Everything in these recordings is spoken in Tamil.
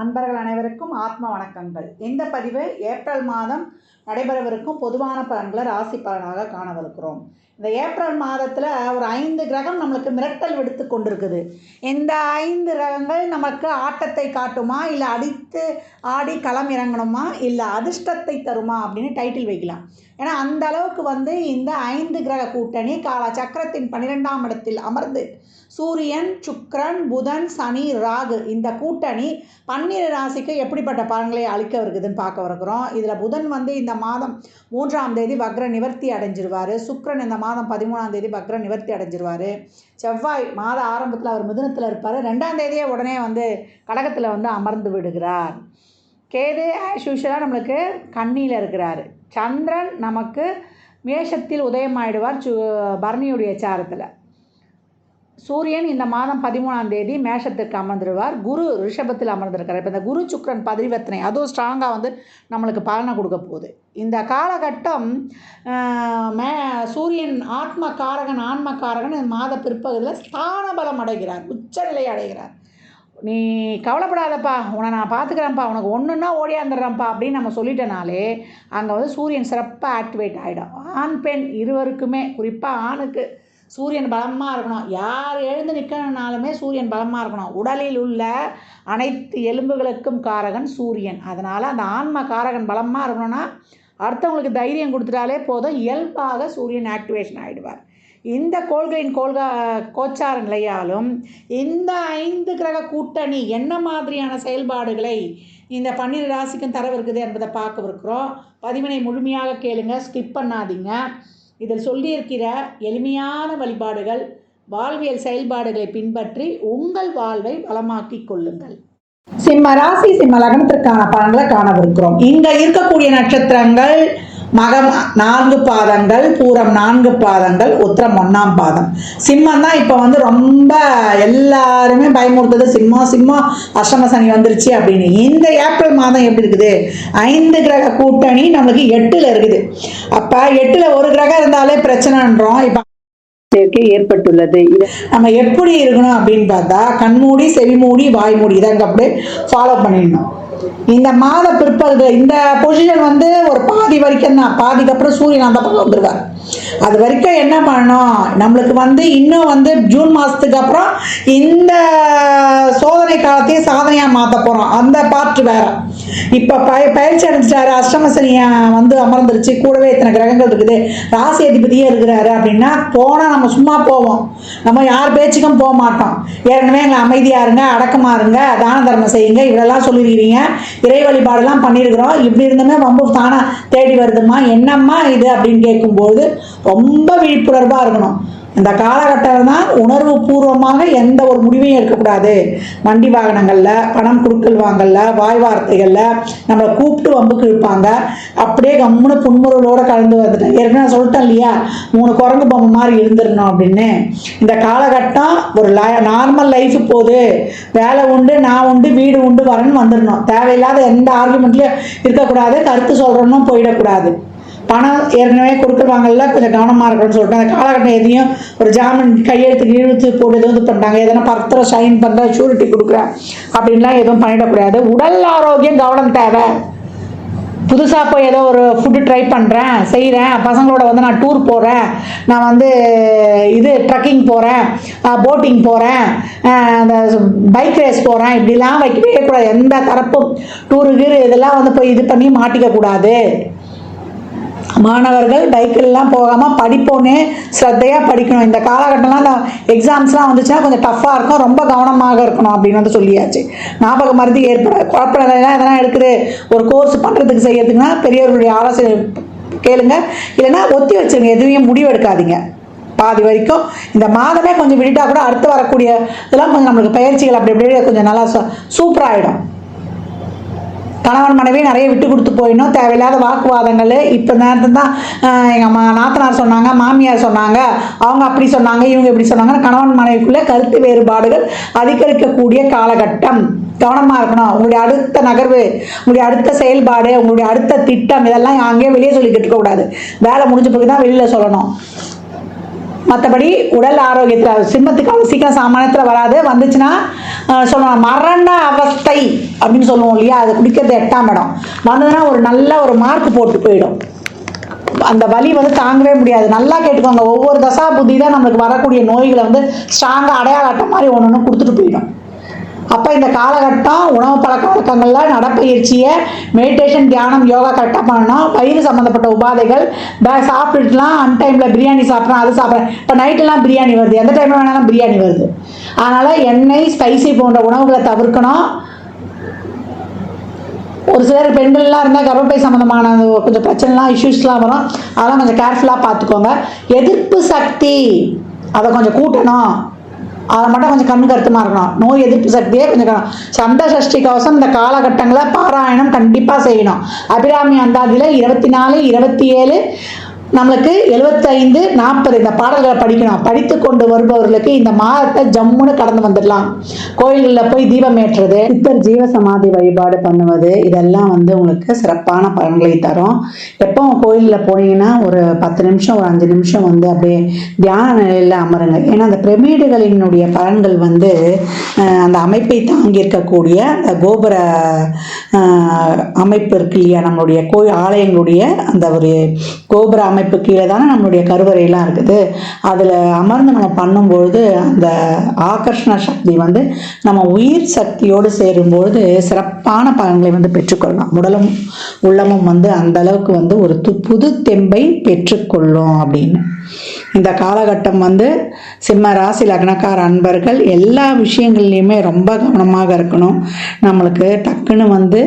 அன்பர்கள் அனைவருக்கும் ஆத்ம வணக்கங்கள். இந்த பதிவு ஏப்ரல் மாதம் நடைபெறவிருக்கும் பொதுவான பலன்களை ராசி பலனாக காணவிருக்கிறோம். இந்த ஏப்ரல் மாதத்தில் ஒரு ஐந்து கிரகம் நம்மளுக்கு மிரட்டல் விடுத்து கொண்டிருக்குது. இந்த ஐந்து கிரகங்கள் நமக்கு ஆட்டத்தை காட்டுமா இல்லை அடித்து ஆடி களம் இறங்கணுமா இல்லை அதிர்ஷ்டத்தை தருமா அப்படின்னு டைட்டில் வைக்கலாம். ஏன்னா அந்த அளவுக்கு வந்து இந்த ஐந்து கிரக கூட்டணி கால சக்கரத்தின் பன்னிரெண்டாம் இடத்தில் அமர்ந்து சூரியன் சுக்ரன் புதன் சனி ராகு இந்த கூட்டணி பன்னிரு ராசிக்கு எப்படிப்பட்ட பலன்களை அளிக்க இருக்குதுன்னு பார்க்க வருகிறோம். இதில் புதன் வந்து இந்த மாதம் மூன்றாம் தேதி வக்ர நிவர்த்தி அடைஞ்சிருவார். சுக்கிரன் இந்த மாதம் பதிமூணாம் தேதி வக்ர நிவர்த்தி அடைஞ்சிருவார். செவ்வாய் மாத ஆரம்பத்தில் அவர் மிதுனத்தில் இருப்பார். ரெண்டாம் தேதியே உடனே வந்து கடகத்தில் வந்து அமர்ந்து விடுகிறார். கேது ஆஸ் யூஷுவலாக நம்மளுக்கு கண்ணியில் இருக்கிறாரு. சந்திரன் நமக்கு மேஷத்தில் உதயமாயிடுவார் சு பரணியுடைய சாரத்தில். சூரியன் இந்த மாதம் பதிமூணாம் தேதி மேஷத்திற்கு அமர்ந்துடுவார் குரு ரிஷபத்தில் அமர்ந்திருக்கார் இப்போ இந்த குரு சுக்ரன் பதிவர்த்தனை அதுவும் ஸ்ட்ராங்காக வந்து நம்மளுக்கு பலனை கொடுக்க போகுது. இந்த காலகட்டம் மே சூரியன் ஆத்ம காரகன் ஆன்ம காரகன் இந்த மாத பிற்பகுதியில் ஸ்தான பலம் அடைகிறார். உச்சநிலை அடைகிறார். நீ கவலைப்படாதப்பா உன்னை நான் பார்த்துக்கிறேன்ப்பா உனக்கு ஒன்றுன்னா ஓடியாந்துடுறேன்ப்பா அப்படின்னு நம்ம சொல்லிட்டனாலே அங்கே வந்து சூரியன் சிறப்பாக ஆக்டிவேட் ஆகிடும் ஆண் பெண் இருவருக்குமே குறிப்பாக ஆணுக்கு சூரியன் பலமாக இருக்கணும். யார் எழுந்து நிற்கணுனாலுமே சூரியன் பலமாக இருக்கணும். உடலில் உள்ள அனைத்து எலும்புகளுக்கும் காரகன் சூரியன். அதனால் அந்த ஆன்ம காரகன் பலமாக இருக்கணும்னா அடுத்தவங்களுக்கு தைரியம் கொடுத்துட்டாலே போதும். இயல்பாக சூரியன் ஆக்டிவேஷன் ஆகிடுவார் இந்த கோள்களின் கோள்கா கோச்சார நிலையாலும் இந்த ஐந்து கிரக கூட்டணி என்ன மாதிரியான செயல்பாடுகளை இந்த பன்னிரு ராசிக்கும் தரவிருக்குது என்பதை பார்க்கவிருக்கிறோம் பதிவினை முழுமையாக கேளுங்க ஸ்கிப் பண்ணாதீங்க. இதில் சொல்லியிருக்கிற எளிமையான வழிபாடுகள் வாழ்வியல் செயல்பாடுகளை பின்பற்றி உங்கள் வாழ்வை வளமாக்கிக் கொள்ளுங்கள். சிம்ம ராசி சிம்ம லக்னத்திற்கான பலன்களை காணவிருக்கிறோம் இங்க இருக்கக்கூடிய நட்சத்திரங்கள் மகம் நான்கு பாதங்கள் பூரம் நான்கு பாதங்கள் உத்திரம் ஒன்னாம் பாதம். சிம்மம் தான் இப்போ வந்து ரொம்ப எல்லாருமே பயமுறுத்தது. சிம்மம் சிம்மம் அஷ்டம சனி வந்துருச்சு அப்படின்னு. இந்த ஏப்ரல் மாதம் எப்படி இருக்குது? ஐந்து கிரக கூட்டணி நம்மளுக்கு எட்டுல இருக்குது. அப்ப எட்டுல ஒரு கிரகம் இருந்தாலே பிரச்சனைன்றோம். இப்போ சேர்க்கை ஏற்பட்டுள்ளது. இது நம்ம எப்படி இருக்கணும் அப்படின்னு பார்த்தா கண்மூடி செவிமூடி வாய்மூடி இதை அங்கே அப்படியே ஃபாலோ பண்ணிடணும். இந்த மாத பிற்பகுதி இந்த பொசிஷன் வந்து ஒரு பாதி வரைக்கும் தான். பாதிக்கு அப்புறம் சூரியன் அந்த பக்கம் வந்துருவார். அது வரைக்கும் என்ன பண்ணணும்? நம்மளுக்கு வந்து இன்னும் வந்து ஜூன் மாதத்துக்கு அப்புறம் இந்த சோதனை காலத்தையும் சாதனையாக மாற்ற போகிறோம் அந்த பார்ட் வேற. இப்போ பய பயிற்சி அடைஞ்சிட்டாரு. அஷ்டமசனியா வந்து அமர்ந்துருச்சு. கூடவே இத்தனை கிரகங்கள் இருக்குது. ராசி அதிபதியே இருக்கிறாரு அப்படின்னா போனால் நம்ம சும்மா போவோம். நம்ம யார் பேச்சுக்கும் போக மாட்டோம். ஏற்கனவே எங்களை அமைதியாக இருங்க அடக்கமாக இருங்க தான தர்மம் செய்யுங்க இவ்வளோலாம் சொல்லியிருக்கிறீங்க இறை வழிபாடெல்லாம் பண்ணியிருக்கிறோம். இப்படி இருந்துமே ரொம்ப தானாக தேடி வருதுமா என்னம்மா இது? அப்படின்னு கேட்கும்போது ரொம்ப விழிப்புணர்வாக இருக்கணும். இந்த காலகட்டம் தான் உணர்வு பூர்வமாக எந்த ஒரு முடிவையும் எடுக்கக்கூடாது. வண்டி வாகனங்களில் பணம் கொடுக்கல் வாங்கல வாய் வார்த்தைகளில் நம்மளை கூப்பிட்டு வம்புக்கு இழுப்பாங்க. அப்படியே கம்முன்னு புன்முறுவலோட கலந்து வந்துட்டேன். ஏற்கனவே நான் சொல்லிட்டேன் இல்லையா? மூணு குரங்கு பொம்மை மாதிரி இருந்துடணும் அப்படின்னு. இந்த காலகட்டம் ஒரு நார்மல் லைஃப் போகுது வேலை உண்டு நான் உண்டு வீடு உண்டு வரேன்னு வந்துடணும். தேவையில்லாத எந்த ஆர்குமெண்ட்லையும் இருக்கக்கூடாது. கருத்து சொல்கிறோன்னு போயிடக்கூடாது. பணம் ஏற்கனவே கொடுத்துருவாங்கல்ல கொஞ்சம் கவனமாக இருக்கணும்னு சொல்லிட்டு அந்த காலகட்டம் எதையும் ஒரு ஜாமீன் கையெழுத்து இழுத்து போட்டு எதுவும் இது பண்ணுறாங்க எதனா பத்திரம் சைன் பண்ணுற ஷூரிட்டி கொடுக்குறேன் அப்படின்லாம் எதுவும் பண்ணிடக்கூடாது. உடல் ஆரோக்கியம் கவனம் தேவை. புதுசாக போய் ஏதோ ஒரு ஃபுட்டு ட்ரை பண்ணுறேன் செய்கிறேன் பசங்களோட வந்து நான் டூர் போகிறேன் நான் வந்து இது ட்ரக்கிங் போகிறேன் போட்டிங் போகிறேன் அந்த பைக் ரேஸ் போகிறேன் இப்படிலாம் வைக்கவே கூடாது. எந்த தரப்பும் டூரு கீரு இதெல்லாம் வந்து போய் இது பண்ணி மாட்டிக்கக்கூடாது. மாணவர்கள் பைக்கிலலாம் போகாமல் படிப்போன்னே ஸ்ரத்தையாக படிக்கணும். இந்த காலகட்டம்லாம் இந்த எக்ஸாம்ஸ்லாம் வந்துச்சுன்னா கொஞ்சம் டஃப்பாக இருக்கும். ரொம்ப கவனமாக இருக்கணும் அப்படின்னு வந்து சொல்லியாச்சு. ஞாபக மருந்து ஏற்பட குழப்ப நிலையெல்லாம் எதனா இருக்குது? ஒரு கோர்ஸ் பண்ணுறதுக்கு செய்யறதுக்குன்னா பெரியவர்களுடைய ஆலோசனை கேளுங்க. இல்லைன்னா ஒத்தி வச்சுருங்க. எதுவும் முடிவு எடுக்காதீங்க பாதி வரைக்கும். இந்த மாதமே கொஞ்சம் விட்டுட்டா கூட அடுத்து வரக்கூடிய இதெல்லாம் கொஞ்சம் நம்மளுக்கு பயிற்சிகள் அப்படி அப்படியே கொஞ்சம் நல்லா சூப்பராகிடும் கணவன் மனைவி நிறைய விட்டு கொடுத்து போயிடணும். தேவையில்லாத வாக்குவாதங்கள். இப்போ நேரத்தில் தான் எங்கள் அம்மா நாத்தனார் சொன்னாங்க மாமியார் சொன்னாங்க அவங்க அப்படி சொன்னாங்க இவங்க இப்படி சொன்னாங்க கணவன் மனைவிக்குள்ளே கருத்து வேறுபாடுகள் அதிகரிக்கக்கூடிய காலகட்டம். கவனமாக இருக்கணும். உங்களுடைய அடுத்த நகர்வு உங்களுடைய அடுத்த செயல்பாடு உங்களுடைய அடுத்த திட்டம் இதெல்லாம் அங்கேயே வெளியே சொல்லிக்கிட்டு இருக்கக்கூடாது. வேலை முடிஞ்ச பிறகு தான் வெளியில் சொல்லணும். மற்றபடி உடல் ஆரோக்கியத்தில் சிம்மத்துக்கு அவ்வளோ சீக்கிரம் சாமானியத்தில் வராது. வந்துச்சுன்னா அஹ், மரண அவஸ்தை அப்படின்னு சொல்லுவோம் இல்லையா? அது குடிக்கிறது எட்டாம் இடம். வந்ததுன்னா ஒரு நல்ல ஒரு மார்க் போட்டு போயிடும். அந்த வலி வந்து தாங்கவே முடியாது. நல்லா கேட்டுக்கோங்க. ஒவ்வொரு தசா புத்தி தான் நம்மளுக்கு வரக்கூடிய நோய்களை வந்து ஸ்ட்ராங்காக அடையாளட்டம் மாதிரி ஒன்று ஒன்று கொடுத்துட்டு போயிடும். அப்போ இந்த காலகட்டம் உணவு பழக்க வழக்கங்களில் நடப்பயிற்சியை மெடிடேஷன் தியானம் யோகா கரெக்டாக பண்ணணும். வயிறு சம்மந்தப்பட்ட உபாதைகள் சாப்பிட்டுலாம் அன் டைமில் பிரியாணி சாப்பிட்றோம் அது சாப்பிட்றேன் இப்போ நைட்டெல்லாம் பிரியாணி வருது. எந்த டைமில் வேணாலும் பிரியாணி வருது. அதனால் எண்ணெய் ஸ்பைசி போன்ற உணவுகளை தவிர்க்கணும். ஒரு சிலர் பெண்கள்லாம் இருந்தால் கர்ப்பப்பை சம்மந்தமான கொஞ்சம் பிரச்சனைலாம் இஷ்யூஸ்லாம் வரும். அதெல்லாம் கொஞ்சம் கேர்ஃபுல்லாக பார்த்துக்கோங்க. எதிர்ப்பு சக்தி அதை கொஞ்சம் கூட்டணும். அதை மட்டும் கொஞ்சம் கண் கருத்துமாக இருக்கணும் நோய் எதிர்ப்பு சக்தியே கொஞ்சம் சந்த சஷ்டி கவசம் இந்த காலகட்டங்களில் பாராயணம் கண்டிப்பாக செய்யணும். அபிராமி அந்தாதியில் இருபத்தி நாலு இருபத்தி ஏழு நம்மளுக்கு எழுபத்தைந்து நாற்பது இந்த பாடல்களை படிக்கணும். படித்து கொண்டு வருபவர்களுக்கு இந்த மாதத்தை ஜம்முன்னு கடந்து வந்துடலாம். கோயில்களில் போய் தீபம் ஏற்றுறது. சித்தர் ஜீவ சமாதி வழிபாடு பண்ணுவது இதெல்லாம் வந்து உங்களுக்கு சிறப்பான பலன்களை தரும். எப்போ கோயிலில் போனீங்கன்னா ஒரு பத்து நிமிஷம் ஒரு அஞ்சு நிமிஷம் வந்து அப்படியே தியான நிலையில் அமருங்க ஏன்னா அந்த பிரமிடுகளினுடைய பலன்கள் வந்து அந்த அமைப்பை தாங்கி இருக்கக்கூடிய அந்த கோபுர அமைப்பு இருக்கு இல்லையா நம்மளுடைய கோயில் ஆலயங்களுடைய அந்த ஒரு கோபுர அமைப்பு கீழே தானே நம்மளுடைய கருவறையெல்லாம் இருக்குது. அதில் அமர்ந்து நம்ம பண்ணும்பொழுது அந்த ஆகர்ஷண சக்தி வந்து நம்ம உயிர் சக்தியோடு சேரும்பொழுது சிறப்பான பலன்களை வந்து பெற்றுக்கொள்ளலாம். உடலும் உள்ளமும் வந்து அந்த அளவுக்கு வந்து ஒரு து புது தெம்பை பெற்றுக்கொள்ளும் அப்படின்னு. இந்த காலகட்டம் வந்து சிம்ம ராசி லக்னக்கார அன்பர்கள் எல்லா விஷயங்கள்லையுமே ரொம்ப கவனமாக இருக்கணும். நம்மளுக்கு டக்குன்னு வந்து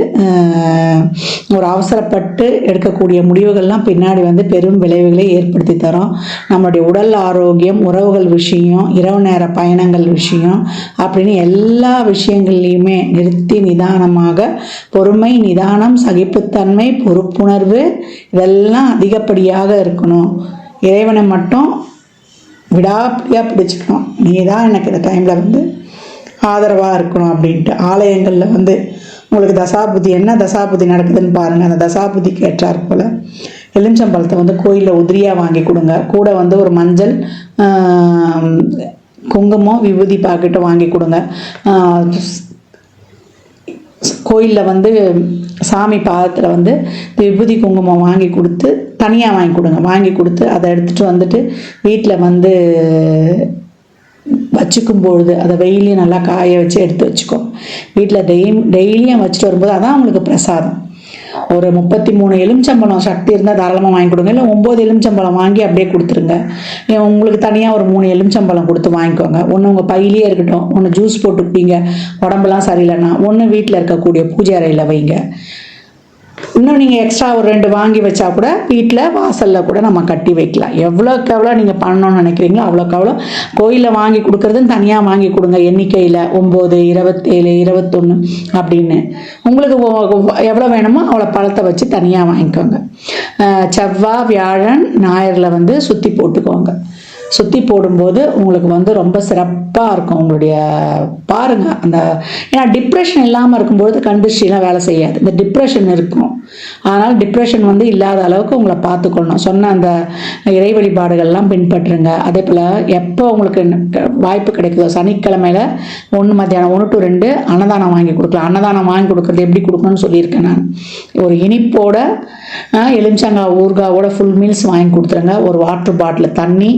ஒரு அவசரப்பட்டு எடுக்கக்கூடிய முடிவுகள்லாம் பின்னாடி வந்து பெரும் விளைவுகளை ஏற்படுத்தி தரும். நம்மளுடைய உடல் ஆரோக்கியம் உறவுகள் விஷயம் இரவு நேர பயணங்கள் விஷயம் அப்படின்னு எல்லா விஷயங்கள்லையுமே நிறுத்தி நிதானமாக பொறுமை நிதானம் சகிப்புத்தன்மை பொறுப்புணர்வு இதெல்லாம் அதிகப்படியாக இருக்கணும். இறைவனை மட்டும் விடாப்பிடியாக பிடிச்சிக்கணும். நீ தான் எனக்கு இந்த டைமில் வந்து ஆதரவாக இருக்கணும் அப்படின்ட்டு ஆலயங்களில் வந்து உங்களுக்கு தசாபுதி என்ன தசாபுதி நடக்குதுன்னு பாருங்கள் அந்த தசாபுதி கேட்டார் போல். எலுமிச்சம்பழத்தை வந்து கோயிலில் உதிரியாக வாங்கி கொடுங்க. கூட வந்து ஒரு மஞ்சள் குங்குமம் விபூதி பாக்கெட்டும் வாங்கி கொடுங்க. கோயிலில் வந்து சாமி பாதத்தில் வந்து விபூதி குங்குமம் வாங்கி கொடுத்து தனியாக வாங்கி கொடுங்க. வாங்கி கொடுத்து அதை எடுத்துகிட்டு வந்துட்டு வீட்டில் வந்து வச்சுக்கும் பொழுது அதை வெயிலையும் நல்லா காய வச்சு எடுத்து வச்சுக்கோ. வீட்டில் டெய்லி டெய்லியும் வச்சுட்டு வரும்போது அதான் அவங்களுக்கு பிரசாதம். ஒரு முப்பத்தி மூணு எலுமிச்சம்பழம் சக்தி இருந்தால் தாராளமாக வாங்கி கொடுங்க. இல்லை ஒம்பது எலுமிச்சம்பழம் வாங்கி அப்படியே கொடுத்துருங்க. உங்களுக்கு தனியாக ஒரு மூணு எலுமிச்சம்பழம் கொடுத்து வாங்கிக்கோங்க. ஒன்று உங்கள் பையிலே இருக்கட்டும். ஒன்று ஜூஸ் போட்டு குடிங்க உடம்புலாம் சரியில்லைன்னா ஒன்று வீட்டில் இருக்கக்கூடிய பூஜை அறையில் வைங்க. இன்னும் நீங்கள் எக்ஸ்ட்ரா ஒரு ரெண்டு வாங்கி வச்சா கூட வீட்டில் வாசலில் கூட நம்ம கட்டி வைக்கலாம். எவ்வளோக்கு எவ்வளோ நீங்கள் பண்ணணும்னு நினைக்கிறீங்களோ அவ்வளோக்கு அவ்வளோ கோயிலில் வாங்கி கொடுக்குறதுன்னு தனியாக வாங்கி கொடுங்க. எண்ணிக்கையில் ஒம்பது இருபத்தேழு இருபத்தொன்று அப்படின்னு. உங்களுக்கு எவ்வளோ வேணுமோ அவ்வளோ பழத்தை வச்சு தனியாக வாங்கிக்கோங்க. செவ்வாய் வியாழன் ஞாயிறில் வந்து சுற்றி போட்டுக்கோங்க. சுற்றி போடும்போது உங்களுக்கு வந்து ரொம்ப சிறப்பாக இருக்கும் உங்களுடைய பாருங்கள் அந்த ஏன்னா டிப்ரெஷன் இல்லாமல் இருக்கும்போது கண்டிஷ்டிலாம் வேலை செய்யாது. இந்த டிப்ரெஷன் இருக்கும். அதனால் டிப்ரெஷன் வந்து இல்லாத அளவுக்கு உங்களை பார்த்துக்கொள்ளணும். சொன்ன அந்த இறை வழிபாடுகள்லாம் பின்பற்றுங்க. அதே போல் எப்போ உங்களுக்கு வாய்ப்பு கிடைக்குதோ சனிக்கிழமையில ஒன்று மத்தியானம் ஒன்று டு ரெண்டு அன்னதானம் வாங்கி கொடுக்கலாம். அன்னதானம் வாங்கி கொடுக்குறது எப்படி கொடுக்கணும்னு சொல்லியிருக்கேன் நான். ஒரு இனிப்போட எலுமிச்சங்காய் ஊர்காவோட ஃபுல் மீல்ஸ் வாங்கி கொடுத்துருங்க. ஒரு வாட்டர் பாட்டில் தண்ணி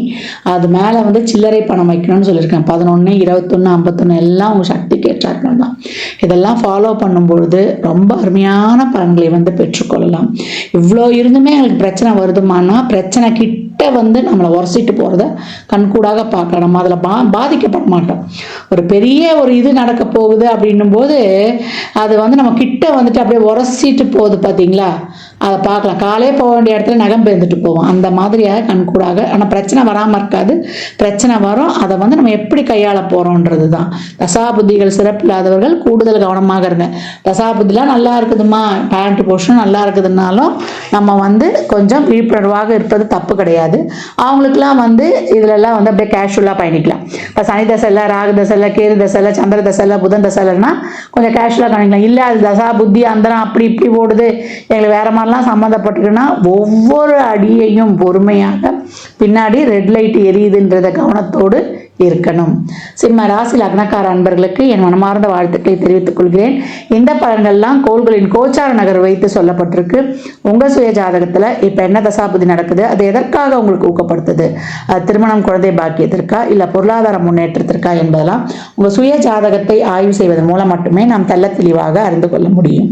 அது மேலே வந்து சில்லறை பணம் வைக்கணும்னு சொல்லியிருக்கேன். பதினொன்று இருபத்தொன்று ஐம்பத்தொன்று எல்லாம் உங்கள் சக்திக்கு ஏற்றார்கள் தான். இதெல்லாம் ஃபாலோ பண்ணும்பொழுது ரொம்ப அருமையான பலன்களை வந்து பெற்றுக்கொள்ளலாம். இவ்வளோ இருந்துமே எங்களுக்கு பிரச்சனை வருதுமானா பிரச்சனை கிட்ட வந்து நம்மளை உரசிட்டு போகிறத கண்கூடாக பார்க்கலாம் நம்ம அதில் பா பாதிக்கப்பட மாட்டோம். ஒரு பெரிய ஒரு இது நடக்க போகுது அப்படின்னும் போது அது வந்து நம்ம கிட்ட வந்துட்டு அப்படியே உரசிட்டு போகுது பார்த்தீங்களா அதை பார்க்கலாம். காலே போக வேண்டிய இடத்துல நகம் பேர்ந்துட்டு போவோம். அந்த மாதிரியாக கண்கூடாக ஆனால் பிரச்சனை வராமல் இருக்காது. பிரச்சனை வரும். அதை வந்து நம்ம எப்படி கையாள போகிறோன்றது தான் தசாபுத்திகள் சிறப்பில்லாதவர்கள் கூடுதல் கவனமாக இருங்க. தசாபுத்திலாம் நல்லா இருக்குதுமா பேண்ட் போர்ஷன் நல்லா இருக்குதுன்னாலும் நம்ம வந்து கொஞ்சம் விழிப்புணர்வாக இருப்பது தப்பு கிடையாது. அவங்களுக்குலாம் வந்து இதுலலாம் வந்து அப்படியே கேஷுவலாக பயணிக்கலாம். இப்போ சனி தசையில் ராகு தசையில் கேது தசையில் சந்திர தசையில் புதன் தசையிலன்னா கொஞ்சம் கேஷுவலாக பயணிக்கலாம். இல்லை அது தசா புத்தி அந்தரம் அப்படி இப்படி ஓடுது. எங்களுக்கு வேறு மாதிரிலாம் சம்மந்தப்பட்டிருக்குன்னா ஒவ்வொரு அடியையும் பொறுமையாக பின்னாடி ரெட் லைட் எரியுதுன்றத கவனத்தோடு இருக்கணும். சிம்ம ராசி லக்னக்கார அன்பர்களுக்கு என் மனமார்ந்த வாழ்த்துக்களை தெரிவித்துக் கொள்கிறேன். இந்த பலன்கள்லாம் கோள்களின் கோச்சார நகர் வைத்து சொல்லப்பட்டிருக்கு. உங்க சுய ஜாதகத்துல இப்ப என்ன தசாபதி நடக்குது? அது எதற்காக உங்களுக்கு ஊக்கப்படுத்துது? அது திருமணம் குழந்தை பாக்கியத்திற்கா? இல்ல பொருளாதார முன்னேற்றத்திற்கா என்பதெல்லாம் உங்க சுய ஜாதகத்தை ஆய்வு செய்வதன் மூலம் மட்டுமே நாம் தெள்ள தெளிவாக அறிந்து கொள்ள முடியும்.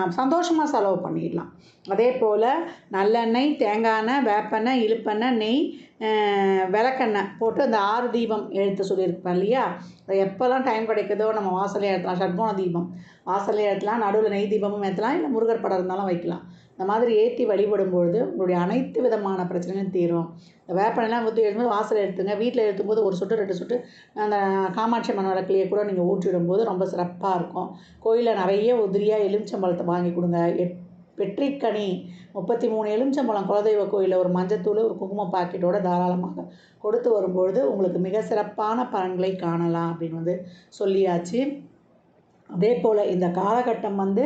சந்தோஷமாக செலவு பண்ணிடலாம். அதே போல் நல்லெண்ணெய் தேங்காய் எண்ணெய் வேப்பெண்ணெய் இழுப்பெண்ணெய் நெய் விளக்கெண்ணெய் போட்டு அந்த ஆறு தீபம் எழுத்து சொல்லியிருப்பேன் இல்லையா? அது எப்போல்லாம் டைம் கிடைக்குதோ நம்ம வாசலே ஏற்றலாம். ஷட்போன தீபம். வாசலே ஏற்றலாம். நடுவில் நெய் தீபமும் ஏற்றலாம். இல்லை முருகர் படம் இருந்தாலும் வைக்கலாம். இந்த மாதிரி ஏற்றி வழிபடும் பொழுது உங்களுடைய அனைத்து விதமான பிரச்சனையும் தீரும். இந்த வேப்பனெல்லாம் ஊற்றி எழுதும்போது வாசல் எடுத்துங்க வீட்டில் எழுத்தும்போது ஒரு சொட்டு ரெண்டு சொட்டு அந்த காமாட்சி அம்மன் விளக்குலையே கூட நீங்கள் ஊற்றிடும்போது ரொம்ப சிறப்பாக இருக்கும். கோயிலில் நிறைய உதிரியாக எலுமிச்சம்பழத்தை வாங்கி கொடுங்க. எட் வெற்றிக்கனி முப்பத்தி மூணு எலுமிச்சம்பழம் குலதெய்வ கோயிலில் ஒரு மஞ்சத்தூள் ஒரு குங்கும பாக்கெட்டோட தாராளமாக கொடுத்து வரும்பொழுது உங்களுக்கு மிக சிறப்பான பலன்களை காணலாம் அப்படின்னு வந்து சொல்லியாச்சு. அதே போல் இந்த காலகட்டம் வந்து